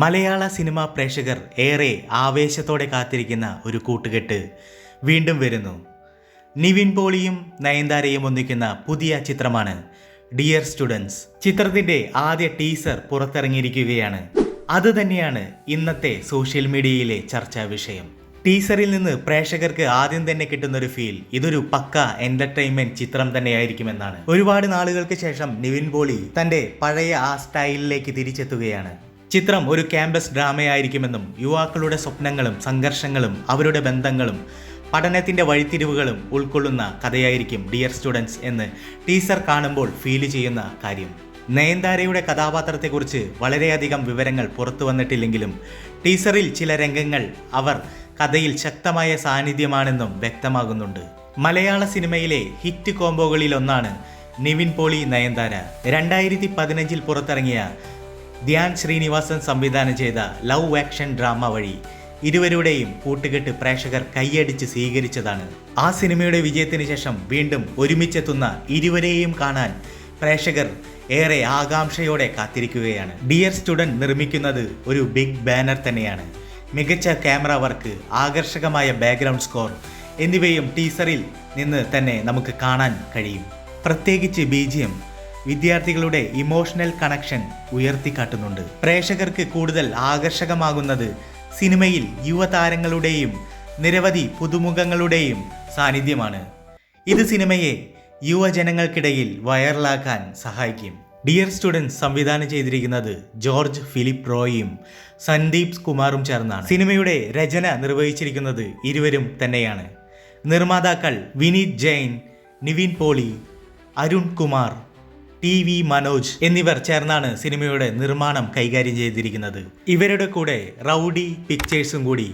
മലയാള cinema പ്രേക്ഷകർ ഏറെ ആവേശത്തോടെ കാത്തിരിക്കുന്ന ഒരു കൂട്ടുകെട്ട് വീണ്ടും വരുന്നു. നിവിൻ പോളിയും നയൻതാരയും ഒന്നിക്കുന്ന പുതിയ ചിത്രമാണ് ഡിയർ സ്റ്റുഡൻസ് ചിത്രത്തിന്റെ ആദ്യ ടീസർ പുറത്തിറങ്ങിയിരിക്കുകയാണ്. അത് തന്നെയാണ് ഇന്നത്തെ സോഷ്യൽ മീഡിയയിലെ ചർച്ചാ വിഷയം. ടീസറിൽ നിന്ന് പ്രേക്ഷകർക്ക് ആദ്യം തന്നെ കിട്ടുന്ന ഒരു ഫീൽ ഇതൊരു പക്ക എന്റർടൈൻമെന്റ് ചിത്രം തന്നെയായിരിക്കുമെന്നാണ്. ഒരുപാട് നാളുകൾക്ക് ശേഷം നിവിൻ പോളി തന്റെ പഴയ ആ സ്റ്റൈലിലേക്ക് തിരിച്ചെത്തുകയാണ്. ചിത്രം ഒരു ക്യാമ്പസ് ഡ്രാമയായിരിക്കുമെന്നും യുവാക്കളുടെ സ്വപ്നങ്ങളും സംഘർഷങ്ങളും അവരുടെ ബന്ധങ്ങളും പഠനത്തിന്റെ വഴിത്തിരിവുകളും ഉൾക്കൊള്ളുന്ന കഥയായിരിക്കും ഡിയർ സ്റ്റുഡൻസ് എന്ന് ടീസർ കാണുമ്പോൾ ഫീൽ ചെയ്യുന്ന കാര്യം. നയൻതാരയുടെ കഥാപാത്രത്തെക്കുറിച്ച് വളരെയധികം വിവരങ്ങൾ പുറത്തു വന്നിട്ടില്ലെങ്കിലും ടീസറിൽ ചില രംഗങ്ങൾ അവർ കഥയിൽ ശക്തമായ സാന്നിധ്യമാണെന്നും വ്യക്തമാകുന്നുണ്ട്. മലയാള സിനിമയിലെ ഹിറ്റ് കോംബോകളിലൊന്നാണ് നിവിൻ പോളി നയൻതാര. രണ്ടായിരത്തി പതിനഞ്ചിൽ പുറത്തിറങ്ങിയ ധ്യാൻ ശ്രീനിവാസൻ സംവിധാനം ചെയ്ത ലവ് ആക്ഷൻ ഡ്രാമ വഴി ഇരുവരുടെയും കൂട്ടുകെട്ട് പ്രേക്ഷകർ കൈയടിച്ച് സ്വീകരിച്ചതാണ്. ആ സിനിമയുടെ വിജയത്തിന് ശേഷം വീണ്ടും ഒരുമിച്ചെത്തുന്ന ഇരുവരെയും കാണാൻ പ്രേക്ഷകർ ഏറെ ആകാംക്ഷയോടെ കാത്തിരിക്കുകയാണ്. ഡിയർ സ്റ്റുഡന്റ് നിർമ്മിക്കുന്നത് ഒരു ബിഗ് ബാനർ തന്നെയാണ്. മികച്ച ക്യാമറ വർക്ക് ആകർഷകമായ ബാക്ക്ഗ്രൗണ്ട് സ്കോർ എന്നിവയും ടീസറിൽ നിന്ന് തന്നെ നമുക്ക് കാണാൻ കഴിയും. പ്രത്യേകിച്ച് ബീജിയം വിദ്യാർത്ഥികളുടെ ഇമോഷണൽ കണക്ഷൻ ഉയർത്തിക്കാട്ടുന്നുണ്ട്. പ്രേക്ഷകർക്ക് കൂടുതൽ ആകർഷകമാകുന്നത് സിനിമയിൽ യുവതാരങ്ങളുടെയും നിരവധി പുതുമുഖങ്ങളുടെയും സാന്നിധ്യമാണ്. ഇത് സിനിമയെ യുവജനങ്ങൾക്കിടയിൽ വൈറലാക്കാൻ സഹായിക്കും. ഡിയർ സ്റ്റുഡൻസ് സംവിധാനം ചെയ്തിരിക്കുന്നത് ജോർജ് ഫിലിപ്പ് റോയിയും സന്ദീപ് കുമാറും ചേർന്നാണ്. സിനിമയുടെ രചന നിർവഹിച്ചിരിക്കുന്നത് ഇരുവരും തന്നെയാണ്. നിർമ്മാതാക്കൾ വിനീത് ജെയിൻ നിവിൻ പോളി അരുൺ കുമാർ ടി വി മനോജ് എന്നിവർ ചേർന്നാണ് സിനിമയുടെ നിർമ്മാണം കൈകാര്യം ചെയ്തിരിക്കുന്നത്. ഇവരുടെ കൂടെ റൗഡി പിക്ചേഴ്സും കൂടി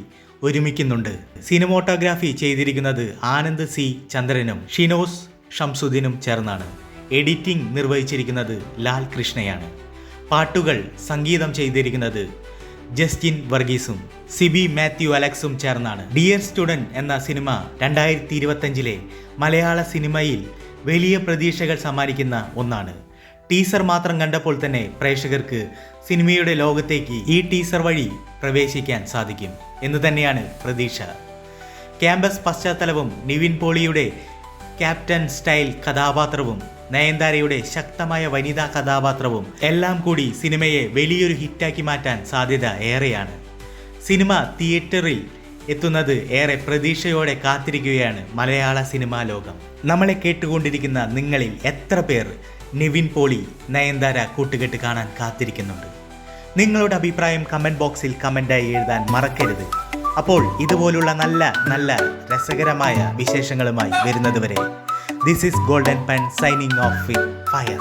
ഒരുമിക്കുന്നുണ്ട്. സിനിമോട്ടോഗ്രാഫി ചെയ്തിരിക്കുന്നത് ആനന്ദ് സി ചന്ദ്രനും ഷിനോസ് ഷംസുദ്ദീനും ചേർന്നാണ്. എഡിറ്റിംഗ് നിർവഹിച്ചിരിക്കുന്നത് ലാൽ കൃഷ്ണയാണ്. പാട്ടുകൾ സംഗീതം ചെയ്തിരിക്കുന്നത് ജസ്റ്റിൻ വർഗീസും സിബി മാത്യു അലക്സും ചേർന്നാണ്. ഡിയർ സ്റ്റുഡന്റ് എന്ന സിനിമ രണ്ടായിരത്തി ഇരുപത്തഞ്ചിലെ മലയാള സിനിമയിൽ വലിയ പ്രതീക്ഷകൾ സമ്മാനിക്കുന്ന ഒന്നാണ്. ടീസർ മാത്രം കണ്ടപ്പോൾ തന്നെ പ്രേക്ഷകർക്ക് സിനിമയുടെ ലോകത്തേക്ക് ഈ ടീസർ വഴി പ്രവേശിക്കാൻ സാധിക്കും എന്ന് തന്നെയാണ് പ്രതീക്ഷ. ക്യാമ്പസ് പശ്ചാത്തലവും നിവിൻ പോളിയുടെ ക്യാപ്റ്റൻ സ്റ്റൈൽ കഥാപാത്രവും നയൻതാരയുടെ ശക്തമായ വനിതാ കഥാപാത്രവും എല്ലാം കൂടി സിനിമയെ വലിയൊരു ഹിറ്റാക്കി മാറ്റാൻ സാധ്യത ഏറെയാണ്. സിനിമ തിയേറ്ററിൽ എത്തുന്നത് ഏറെ പ്രതീക്ഷയോടെ കാത്തിരിക്കുകയാണ് മലയാള സിനിമാ ലോകം. നമ്മളെ കേട്ടുകൊണ്ടിരിക്കുന്ന നിങ്ങളിൽ എത്ര പേർ നിവിൻ പോളി നയൻതാര കൂട്ടുകെട്ട് കാണാൻ കാത്തിരിക്കുന്നുണ്ട്? നിങ്ങളുടെ അഭിപ്രായം കമന്റ് ബോക്സിൽ കമന്റായി എഴുതാൻ മറക്കരുത്. അപ്പോൾ ഇതുപോലുള്ള നല്ല നല്ല രസകരമായ വിശേഷങ്ങളുമായി വരുന്നതുവരെ this is golden pen signing off with fire